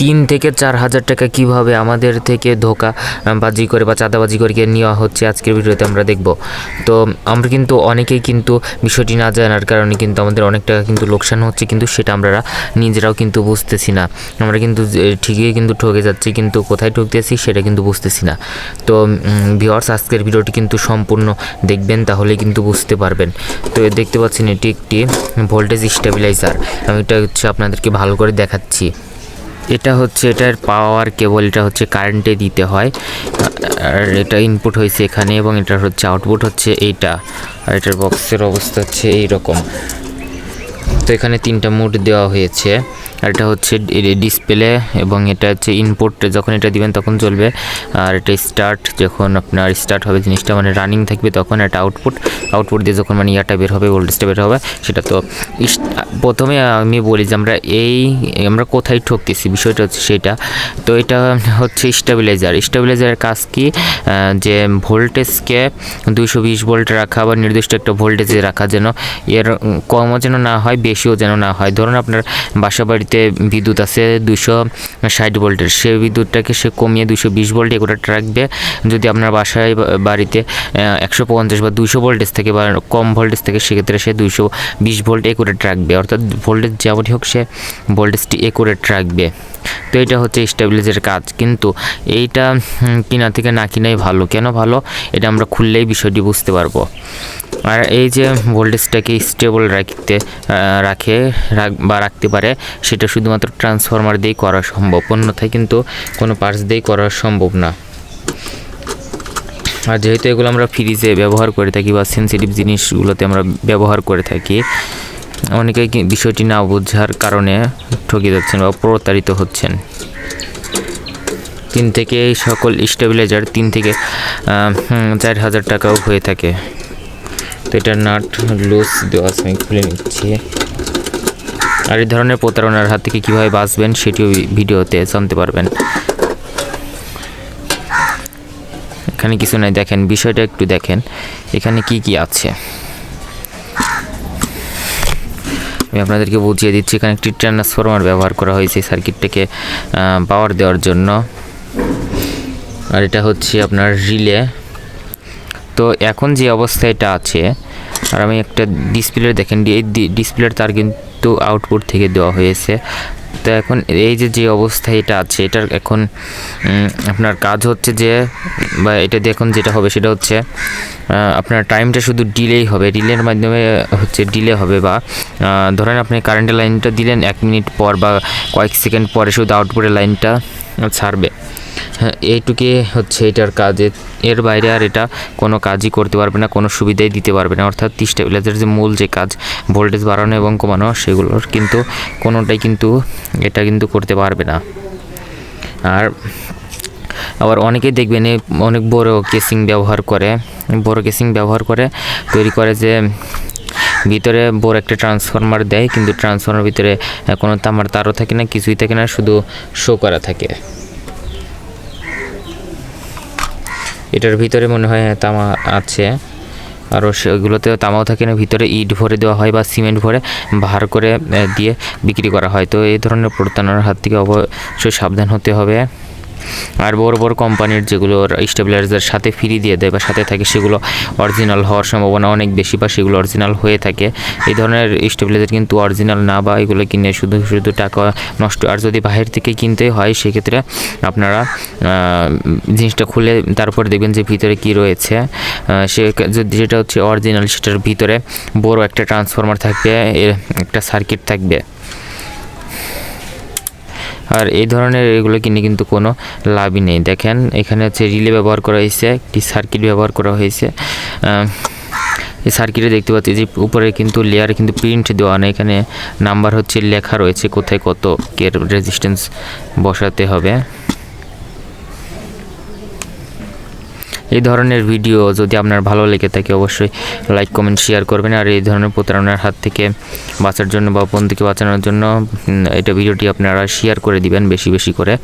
তিন থেকে চার হাজার টাকা কীভাবে আমাদের থেকে ধোকা বাজি করে বা চাঁদাবাজি করে নেওয়া হচ্ছে আজকের ভিডিওতে আমরা দেখব। তো আমরা কিন্তু অনেকেই কিন্তু বিষয়টি না জানার কারণে কিন্তু আমাদের অনেক টাকা কিন্তু লোকসান হচ্ছে, কিন্তু সেটা আমরা নিজেরাও কিন্তু বুঝতেছি না। আমরা কিন্তু ঠিকই কিন্তু ঠকে যাচ্ছি, কিন্তু কোথায় ঠকতেছি সেটা কিন্তু বুঝতেছি না। তো ভিওয়ার্স আজকের ভিডিওটি কিন্তু সম্পূর্ণ দেখবেন তাহলে কিন্তু বুঝতে পারবেন। তো দেখতে পাচ্ছেন এটি একটি ভোল্টেজ স্টেবিলাইজার আমি এটা হচ্ছে আপনাদেরকে ভালো করে দেখাচ্ছি। এটা হচ্ছে, এটার পাওয়ার কেবল, এটা হচ্ছে কারেন্টে দিতে হয়। আর এটা ইনপুট হয়েছে এখানে এবং এটার হচ্ছে আউটপুট হচ্ছে এইটা। আর এটার বক্সের অবস্থা হচ্ছে এইরকম। তো এখানে তিনটা মুড দেওয়া হয়েছে। এটা হচ্ছে ডিসপ্লে এবং এটা হচ্ছে ইনপুট যখন এটা দিবেন তখন চলবে আর এটা স্টার্ট যখন আপনার স্টার্ট হবে জিনিসটা মানে রানিং থাকবে তখন এটা আউটপুট আউটপুট দিয়ে যখন মানে ইয়াটা বের হবে ভোল্টেজটা বের হবে, সেটা তো প্রথমে আমি বলি যে আমরা এই, আমরা কোথায় ঠকতেছি, বিষয়টা হচ্ছে সেটা। তো এটা হচ্ছে স্টেবিলাইজার স্টেবিলাইজারের কাজ কি? যে ভোল্টেজকে দুইশো বিশ ভোল্ট রাখা বা নির্দিষ্ট একটা ভোল্টেজে রাখা যেন এর কমও যেন না হয়, বেশিও যেন না হয়। ধরুন আপনার বাসা বাড়িতে বিদ্যুৎ আছে দুশো ষাট ভোল্টের। সে বিদ্যুৎটাকে সে কমিয়ে দুশো বিশ ভোল্ট এগুলো রাখবে। যদি আপনার বাসায় বাড়িতে একশো পঞ্চাশ বা দুশো ভোল্টেজ থেকে বা কম ভোল্টেজ থেকে সেক্ষেত্রে সে দুশো বিশ ভোল্ট একুরেট রাখবে। অর্থাৎ ভোল্টেজ যেমনই হোক সে ভোল্টেজটি একুরেট রাখবে। তো এটা হচ্ছে স্টেবিলাইজারের কাজ। কিন্তু এইটা কিনা থেকে না কিনাই ভালো। কেন ভালো? এটা আমরা খুললেই বিষয়টি বুঝতে পারব। আর এই যে ভোল্টেজটাকে স্টেবল রাখতে রাখে, রাখ- বা রাখতে পারে, সেটা শুধুমাত্র ট্রান্সফরমার দিয়েই করা সম্ভব, অন্যথায় কিন্তু কোনো পার্টস দিয়েই করা সম্ভব না। আর যেহেতু এগুলো আমরা ফ্রিজে ব্যবহার করে থাকি বা সেন্সিটিভ জিনিসগুলোতে আমরা ব্যবহার করে থাকি অনেকেই বিষয়টি না বোঝার কারণে ঠকে যাচ্ছেন বা প্রতারিত হচ্ছেন। তিন থেকে সকল স্টেবিলাইজার তিন থেকে চার হাজার টাকাও হয়ে থাকে। তো এটার নাট লুজ দেওয়া আছে, আমি খুলে নিচ্ছি। আর এই ধরনের প্রতারণার হাত থেকে কীভাবে বাঁচবেন সেটিও ভিডিওতে জানতে পারবেন। এখানে কিছু নাই, দেখেন, বিষয়টা একটু দেখেন। এখানে কি কি আছে? আমি আপনাদেরকে বুঝিয়ে দিচ্ছি, এখানে একটি ট্রান্সফরমার ব্যবহার করা হয়েছে সার্কিটটাকে পাওয়ার দেওয়ার জন্য। আর এটা হচ্ছে আপনার রিলে তো এখন যে অবস্থায় এটা আছে আর আমি একটা ডিসপ্লে দেখেন, এই ডিসপ্লের তার কিন্তু আউটপুট থেকে দেওয়া হয়েছে। তো এখন এই যে যে অবস্থা এটা আছে, এটার এখন আপনার কাজ হচ্ছে যে, বা এটা দিয়ে এখন যেটা হবে সেটা হচ্ছে আপনার টাইমটা শুধু ডিলেই হবে। ডিলের মাধ্যমে হচ্ছে ডিলে হবে বা ধরেন আপনি কারেন্টের লাইনটা দিলেন এক মিনিট পর বা কয়েক সেকেন্ড পরে শুধু আউটপুটের লাইনটা ছাড়বে। হ্যাঁ এইটুকুই হচ্ছে এটার কাজ। এর- বাইরে আর এটা কোনো কাজই করতে পারবে না, কোনো সুবিধাই দিতে পারবে না। অর্থাৎ স্টেবিলাইজার যে মূল যে কাজ ভোল্টেজ বাড়ানো এবং কমানো, সেগুলোর কিন্তু কোনোটাই কিন্তু এটা কিন্তু করতে পারবে না। আর আবার অনেকেই দেখবেন অনেক বড় কেসিং ব্যবহার করে, বড় কেসিং ব্যবহার করে, তৈরি করে যে ভিতরে বড় একটা ট্রান্সফরমার দেয়, কিন্তু ট্রান্সফরমার ভিতরে কোনো তামার তারও থাকে না, কিছুই থাকে না, শুধু শো করা থাকে। এটার ভিতরে মনে হয় তামা আছে। আর সেগুলোতেও তামাও থাকে না, ভিতরে ইট ভরে দেওয়া হয় বা সিমেন্ট ভরে ভার করে দিয়ে বিক্রি করা হয়। তো এই ধরনের প্রতারণার হাত থেকে অবশ্যই সাবধান হতে হবে। আর বড় বড় কোম্পানির যেগুলো স্টেবিলাইজার সাথে ফ্রি দিয়ে দেয় বা সাথে থাকে, সেগুলো অরিজিনাল হওয়ার সম্ভাবনা অনেক বেশি বা সেগুলো অরিজিনাল হয়ে থাকে। এই ধরনের স্টেবিলাইজার কিন্তু অরিজিনাল না বা এগুলো কিনে শুধু শুধু টাকা নষ্ট। আর যদি বাহির থেকে কিনতে হয়, সেক্ষেত্রে আপনারা জিনিসটা খুলে তারপর দেখবেন যে ভিতরে কি রয়েছে। সে যদি যেটা হচ্ছে অরিজিনাল সেটার ভিতরে বড় একটা ট্রান্সফরমার থাকবে একটা সার্কিট থাকবে। আর এই ধরনের এগুলো কিনে কিন্তু কোনো লাভই নেই। দেখেন, এখানে হচ্ছে রিলে ব্যবহার করা হয়েছে, একটি সার্কিট ব্যবহার করা হয়েছে। এই সার্কিটে দেখতে পাচ্ছি যে উপরে কিন্তু লেয়ারে কিন্তু প্রিন্ট দেওয়া নেই। এখানে নাম্বার হচ্ছে লেখা রয়েছে কোথায় কত কের রেজিস্ট্যান্স বসাতে হবে। এই ধরনের ভিডিও যদি আপনার ভালো লেগে থাকে, অবশ্যই লাইক কমেন্ট শেয়ার করবেন। আর এই ধরনের প্রতারণার হাত থেকে বাঁচার জন্য বা বোন থেকে বাঁচানোর জন্য এটা ভিডিওটি আপনারা শেয়ার করে দিবেন বেশি বেশি করে।